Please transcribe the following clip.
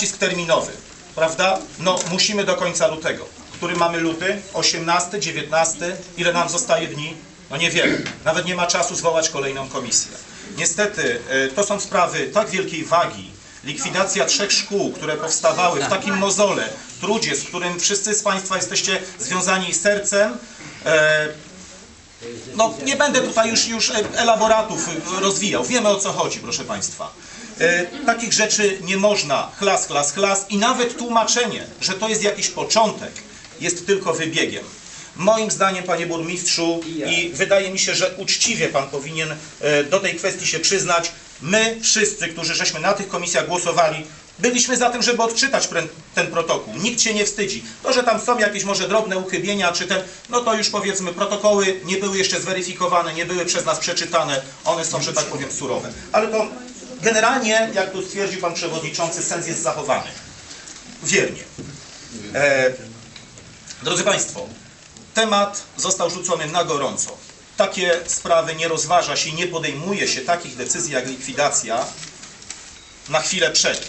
nacisk terminowy, prawda? No, musimy do końca lutego. Który mamy luty? 18, 19, ile nam zostaje dni? No niewiele. Nawet nie ma czasu zwołać kolejną komisję. Niestety, e, to są sprawy tak wielkiej wagi. Likwidacja trzech szkół, które powstawały w takim mozole, trudzie, z którym wszyscy z Państwa jesteście związani sercem, e, no, nie będę tutaj już, już elaboratów rozwijał. Wiemy o co chodzi, proszę Państwa. E, takich rzeczy nie można, chlas, chlas, chlas i nawet tłumaczenie, że to jest jakiś początek, jest tylko wybiegiem. Moim zdaniem, panie burmistrzu, i wydaje mi się, że uczciwie pan powinien e, do tej kwestii się przyznać, my wszyscy, którzy żeśmy na tych komisjach głosowali, byliśmy za tym, żeby odczytać ten protokół. Nikt się nie wstydzi. To, że tam są jakieś może drobne uchybienia, czy ten, no to już powiedzmy, protokoły nie były jeszcze zweryfikowane, nie były przez nas przeczytane, one są, że tak powiem, surowe. Ale to generalnie, jak tu stwierdził pan przewodniczący, sens jest zachowany. Wiernie. E, drodzy Państwo, temat został rzucony na gorąco. Takie sprawy nie rozważa się i nie podejmuje się takich decyzji jak likwidacja na chwilę przed.